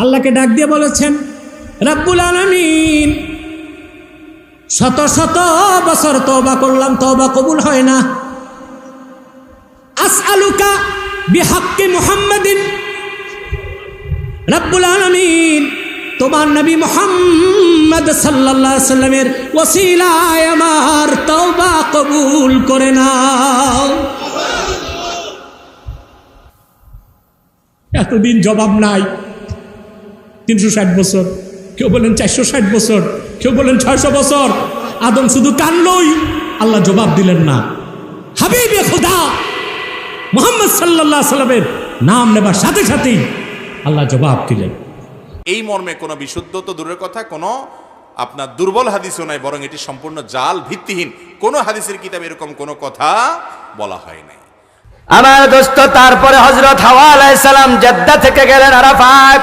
আল্লাহকে ডাক দিয়ে বলেছেন, রাব্বুল আলামিন, শত শত বছর তওবা করলাম, তওবা কবুল হয় না। আসআলুকা বিহাক্কি মুহাম্মাদিন, রাব্বুল আলামিন, তোমার নবী মুহাম্মদ আলাইহি সাল্লামের ওসিলায় আমার তওবা কবুল করে নাও। এতদিন জবাব নাই। তিনশো ষাট বছর। কেউ বলেন চারশো ষাট বছর কেউ বলেন ছয়শো বছর। আদম শুধু কানলই আল্লাহ জবাব দিলেন না। হাবিবে খোদা মোহাম্মদ সাল্লাহ সাল্লামের নাম নেবার সাথে সাথেই আল্লাহ জবাব দিলেন। এই মর্মে কোনো বিশুদ্ধ তো দূরের কথা কোনো আপনার দুর্বল হাদিসও নাই বরং এটি সম্পূর্ণ জাল ভিত্তিহীন। কোনো হাদিসের কিতাবে এরকম কোনো কথা বলা হয় নাই। আমার দোস্ত তারপরে হজরত হাওয়া আলাইসালাম জেদ্দা থেকে গেলেন আরাফাত।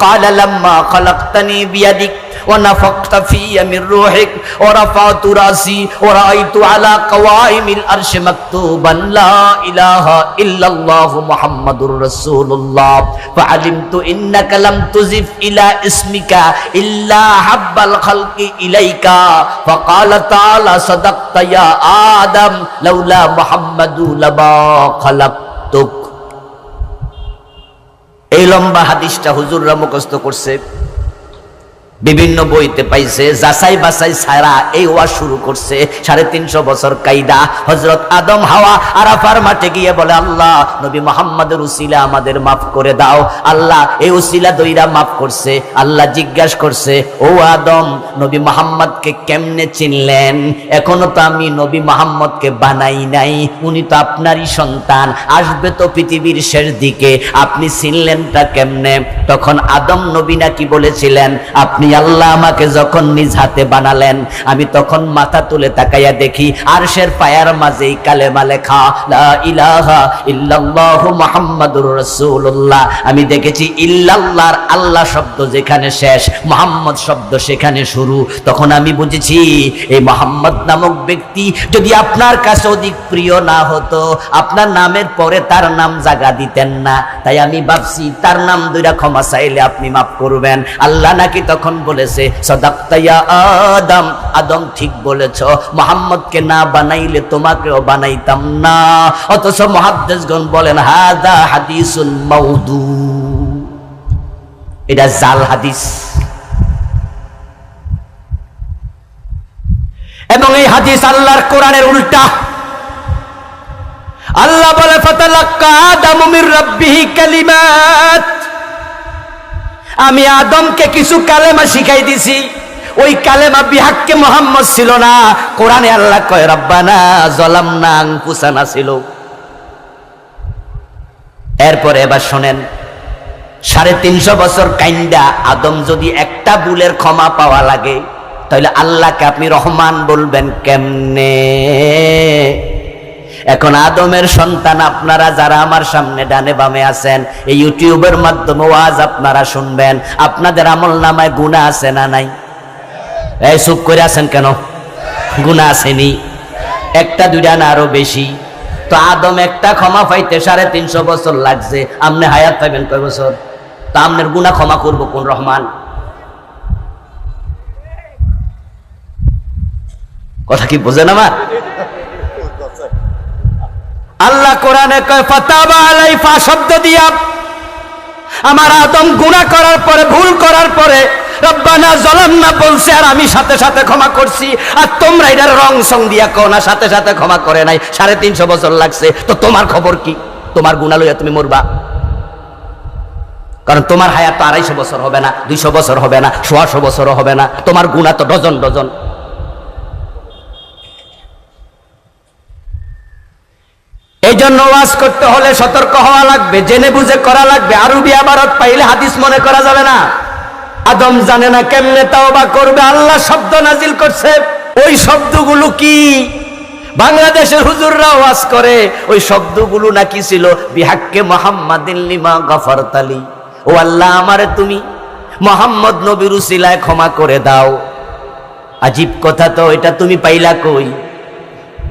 قال لما خلقتني بيدك ونفقت في من روحك ورفعت راسي ورأيت على قوائم الأرش مكتوبا لا إله إلا الله محمد رسول الله فعلمت إنك لم تزف إلى اسمك إلا حب الخلق إليك فقال تعالى صدقت يا آدم لولا محمد لما خلقتك এই লম্বা হাদিসটা হুজুররা মুখস্থ করছে। বিভিন্ন বইতে পাইছে, যাচাই বাছাই ছাড়া এই ওয়া শুরু করছে সাড়ে তিনশো বছর কাইদা হজরত আদম হাওয়া আরাফার মাঠে গিয়ে বলে, আল্লাহ, নবী মোহাম্মদের উসিলা আমাদের মাফ করে দাও। আল্লাহ, এই উসিলা দইরা মাফ করছে। আল্লাহ জিজ্ঞাসা করছে, ও আদম, নবী মোহাম্মদকে কেমনে চিনলেন? এখনও তো আমি নবী মোহাম্মদকে বানাই নাই। উনি তো আপনারই সন্তান। আসবে তো পৃথিবীর শেষ দিকে। আপনি চিনলেন চিনলেনটা কেমনে? তখন আদম নবী নাকি বলেছিলেন, আপনি আল্লাহ আমাকে যখন নিজ হাতে বানালেন, আমি তখন মাথা তুলে তাকাইয়া দেখি, আরশের পায়ার মাঝেই কালেমা লেখা, লা ইলাহা আমি দেখেছি ইল্লাল্লাহর আল্লাহ শব্দ যেখানে শেষ, মোহাম্মদ শব্দ সেখানে শুরু। তখন আমি বুঝেছি, এই মোহাম্মদ নামক ব্যক্তি যদি আপনার কাছে অধিক প্রিয় না হতো, আপনার নামের পরে তার নাম জাগা দিতেন না। তাই আমি ভাবছি, তার নাম দুইটা ক্ষমা চাইলে আপনি মাফ করবেন। আল্লাহ নাকি তখন বলেছে সদাক্তাইয়া আদম। আদম ঠিক বলেছ, মোহাম্মদকে না বানাইলে তোমাকেও বানাইতাম না। অথচ মহাদ্দেশগণ বলেন হাদা হাদিসুল মাউদু। এটা জাল হাদিস। এবং এই হাদিস আল্লাহর কোরআনের উল্টা। আল্লাহ বলে, ফাতালাক্কা আদামু মির রাব্বিহি কালিমাত। আমি আদমকে কিছু কালেমা শিখাই দিছি। ওই কালেমা বিহাক্কে মোহাম্মদ ছিল না। কোরআনে আল্লাহ কয়, রব্বানা জলামনা আনফুসানা ছিল। এরপরে এবার শোনেন, সাড়ে তিনশো বছর কাইন্দা আদম যদি একটা বুলের ক্ষমা পাওয়া লাগে, তাহলে আল্লাহকে আপনি রহমান বলবেন কেমনে? এখন আদমের সন্তান আপনারা যারা আমার সামনে ডানে বামে আছেন, এই ইউটিউবের মাধ্যমে ওয়াজ আপনারা শুনবেন। আপনাদের আমল নামায় গুণা আছে না নাই? এই চুপ করে আছেন কেন? গুণা আসেনি। একটা, দুইটা না আরও বেশি। তো আদম একটা ক্ষমা পাইতে সাড়ে তিনশো বছর লাগছে। আপনি হায়াত পাইবেন কয় বছর? তা আপনার গুণা ক্ষমা করব কোন রহমান? কথা কি বোঝেন আমার? কোরআনে কয়, ফাতাবা আলাইফা শব্দ দিয়া আমার আদম গুনাহ করার পরে, ভুল করার পরে, রব্বানা না বলছে, আর আমি সাথে সাথে ক্ষমা করছি। আর তোমরা এটার রং সং দিয়া কো না, সাথে সাথে ক্ষমা করে নাই। সাড়ে তিনশো বছর লাগছে। তো তোমার খবর কি? তোমার গুণা লইয়া তুমি মরবা। কারণ তোমার হায়াত তো আড়াইশো বছর হবে না, দুইশো বছর হবে না, সোয়াশো বছরও হবে না। তোমার গুণা তো ডজন ডজন। জন্য ওয়াজ করতে হলে সতর্ক হওয়া লাগবে, জেনে বুঝে করা লাগবে। আরবি আবারত পাইলে হাদিস মনে করা যাবে না। আদম জানে না কেমনে তাও বা করবে, আল্লাহ শব্দ নাজিল করছে। ওই শব্দগুলো কি? বাংলাদেশের হুজুররা ওয়াজ করে, ওই শব্দগুলো নাকি ছিল, বিহাক্কে মোহাম্মদিন লিমা গফর ও আল্লাহ আমারে তুমি মোহাম্মদ নবীর উসিলায় ক্ষমা করে দাও। আজীব কথা তো, এটা তুমি পাইলা কই?